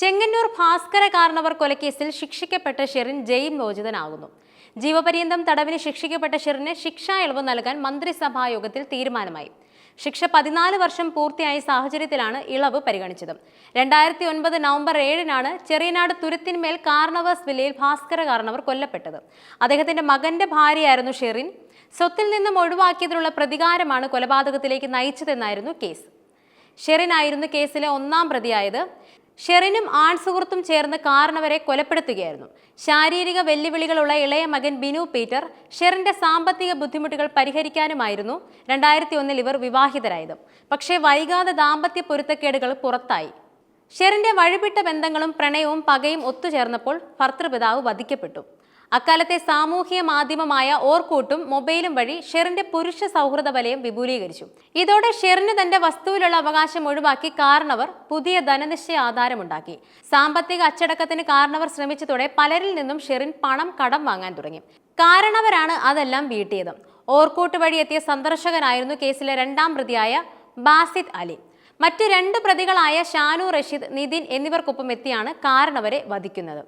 ചെങ്ങന്നൂർ ഭാസ്കര കാരണവർ കൊലക്കേസിൽ ശിക്ഷിക്കപ്പെട്ട ഷെറിൻ ജയിൽ മോചിതനാകുന്നു. ജീവപര്യന്തം തടവിന് ശിക്ഷിക്കപ്പെട്ട ഷെറിന് ശിക്ഷാ ഇളവ് നൽകാൻ മന്ത്രിസഭാ യോഗത്തിൽ തീരുമാനമായി. ശിക്ഷ പതിനാല് വർഷം പൂർത്തിയായ സാഹചര്യത്തിലാണ് ഇളവ് പരിഗണിച്ചത്. രണ്ടായിരത്തി ഒൻപത് നവംബർ ഏഴിനാണ് ചെറിയനാട് തുരുത്തിന്മേൽ കാർണവേഴ്സ് വില്ലയിൽ ഭാസ്കര കാർണവർ കൊല്ലപ്പെട്ടത്. അദ്ദേഹത്തിന്റെ മകന്റെ ഭാര്യയായിരുന്നു ഷെറിൻ. സ്വത്തിൽ നിന്നും ഒഴിവാക്കിയതിനുള്ള പ്രതികാരമാണ് കൊലപാതകത്തിലേക്ക് നയിച്ചതെന്നായിരുന്നു കേസ്. ഷെറിനായിരുന്നു കേസിലെ ഒന്നാം പ്രതിയായത്. ഷെറിനും ആൺ സുഹൃത്തും ചേർന്ന് കാരണവരെ കൊലപ്പെടുത്തുകയായിരുന്നു. ശാരീരിക വെല്ലുവിളികളുള്ള ഇളയ മകൻ ബിനു പീറ്റർ ഷെറിന്റെ സാമ്പത്തിക ബുദ്ധിമുട്ടുകൾ പരിഹരിക്കാനുമായിരുന്നു രണ്ടായിരത്തി ഒന്നിൽ ഇവർ വിവാഹിതരായത്. പക്ഷേ വൈകാതെ ദാമ്പത്യ പൊരുത്തക്കേടുകൾ പുറത്തായി. ഷെറിന്റെ വഴിവിട്ട ബന്ധങ്ങളും പ്രണയവും പകയും ഒത്തുചേർന്നപ്പോൾ ഭർത്തൃപിതാവ് വധിക്കപ്പെട്ടു. അക്കാലത്തെ സാമൂഹ്യ മാധ്യമമായ ഓർക്കൂട്ടും മൊബൈലും വഴി ഷെറിന്റെ പുരുഷ സൗഹൃദ വലയം വിപുലീകരിച്ചു. ഇതോടെ ഷെറിന് തന്റെ വസ്തുവിലുള്ള അവകാശം ഒഴിവാക്കി കാരണവർ പുതിയ ധനനിശ്ചയ ആധാരമുണ്ടാക്കി. സാമ്പത്തിക അച്ചടക്കത്തിന് കാരണവർ ശ്രമിച്ചതോടെ പലരിൽ നിന്നും ഷെറിൻ പണം കടം വാങ്ങാൻ തുടങ്ങി. കാരണവരാണ് അതെല്ലാം വീട്ടിയത്. ഓർക്കൂട്ട് വഴി എത്തിയ സന്ദർശകനായിരുന്നു കേസിലെ രണ്ടാം പ്രതിയായ ബാസിദ് അലി. മറ്റു രണ്ട് പ്രതികളായ ഷാനു റഷീദ് നിതിൻ എന്നിവർക്കൊപ്പം എത്തിയാണ് കാരണവരെ വധിക്കുന്നത്.